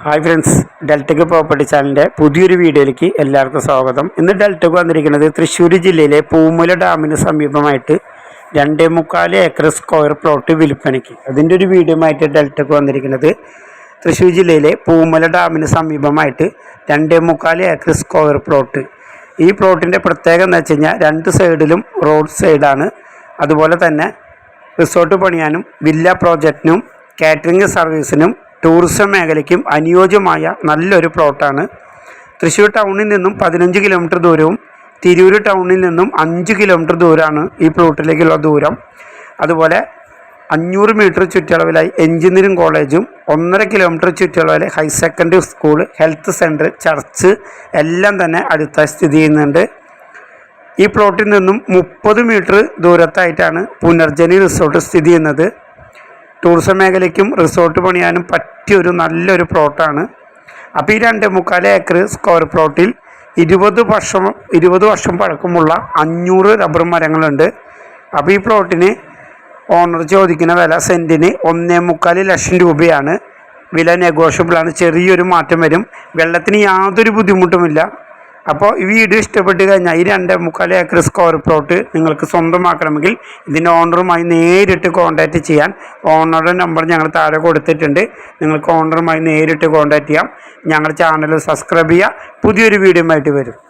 Hi friends ഡെൽറ്റക്ക് property ചാനലിന്റെ പുതിയൊരു വീഡിയോയിലേക്ക് എല്ലാവർക്കും സ്വാഗതം. ഇന്ന് ഡെൽറ്റക്ക് വന്നിരിക്കുന്നത് തൃശ്ശൂർ ജില്ലയിലെ പൂമുല ഡാമിന് സമീപമായിട്ട് രണ്ടേ മുക്കാൽ ഏക്കർ സ്ക്വയർ പ്ലോട്ട് വിൽപ്പനയ്ക്ക്. അതിന്റെ ഒരു വീഡിയോ ആയിട്ട് ഡെൽറ്റക്ക് വന്നിരിക്കുന്നത് തൃശ്ശൂർ ജില്ലയിലെ പൂമുല ഡാമിന് സമീപമായിട്ട് രണ്ടേ മുക്കാൽ ഏക്കർ സ്ക്വയർ പ്ലോട്ട് ഈ പ്ലോട്ടിന്റെ പ്രത്യേകത എന്ന് വെച്ച് കഴിഞ്ഞാൽ രണ്ട് സൈഡിലും റോഡ് സൈഡാണ് അതുപോലെ തന്നെ റിസോർട്ട് പണിയാനും വില്ല പ്രോജക്റ്റിനും കാറ്ററിംഗ് സർവീസിനും ടൂറിസം മേഖലയ്ക്കും അനുയോജ്യമായ നല്ലൊരു പ്ലോട്ടാണ്. തൃശ്ശൂർ ടൗണിൽ നിന്നും പതിനഞ്ച് കിലോമീറ്റർ ദൂരവും തിരൂർ ടൗണിൽ നിന്നും അഞ്ച് കിലോമീറ്റർ ദൂരമാണ് ഈ പ്ലോട്ടിലേക്കുള്ള ദൂരം. അതുപോലെ അഞ്ഞൂറ് മീറ്റർ ചുറ്റളവിലായി എഞ്ചിനീയറിംഗ് കോളേജും ഒന്നര kilometre ചുറ്റളവിലെ higher secondary school health centre church എല്ലാം തന്നെ അടുത്തായി സ്ഥിതി ചെയ്യുന്നുണ്ട്. ഈ പ്ലോട്ടിൽ നിന്നും മുപ്പത് മീറ്റർ ദൂരത്തായിട്ടാണ് പുനർജനി റിസോർട്ട് സ്ഥിതി ചെയ്യുന്നത്. ടൂറിസം മേഖലയ്ക്കും റിസോർട്ട് പണിയാനും പറ്റിയൊരു നല്ലൊരു പ്ലോട്ടാണ് അപ്പോൾ ഈ രണ്ട് മുക്കാൽ ഏക്കർ സ്ക്വയർ പ്ലോട്ടിൽ ഇരുപത് വർഷം ഇരുപത് വർഷം പഴക്കമുള്ള അഞ്ഞൂറ് റബ്ബർ മരങ്ങളുണ്ട്. അപ്പോൾ ഈ പ്ലോട്ടിന് ഓണർ ചോദിക്കുന്ന വില സെന്റിന് ഒന്നേ മുക്കാൽ ലക്ഷം രൂപയാണ്. വില നെഗോഷ്യബിളാണ് ചെറിയൊരു മാറ്റം വരും. വെള്ളത്തിന് യാതൊരു ബുദ്ധിമുട്ടുമില്ല. അപ്പോൾ ഈ വീഡിയോ ഇഷ്ടപ്പെട്ട് കഴിഞ്ഞാൽ ഈ രണ്ട് മുക്കാൽ ഏക്കർ സ്ക്വയർ പ്ലോട്ട് നിങ്ങൾക്ക് സ്വന്തമാക്കണമെങ്കിൽ ഇതിന്റെ ഓണറുമായി നേരിട്ട് കോൺടാക്റ്റ് ചെയ്യാൻ ഓണറുടെ നമ്പർ ഞങ്ങൾ താഴെ കൊടുത്തിട്ടുണ്ട്. നിങ്ങൾക്ക് ഓണറുമായി നേരിട്ട് കോൺടാക്റ്റ് ചെയ്യാം. ഞങ്ങളുടെ ചാനൽ സബ്സ്ക്രൈബ് ചെയ്യുക. പുതിയൊരു വീഡിയോ ആയിട്ട് വരും.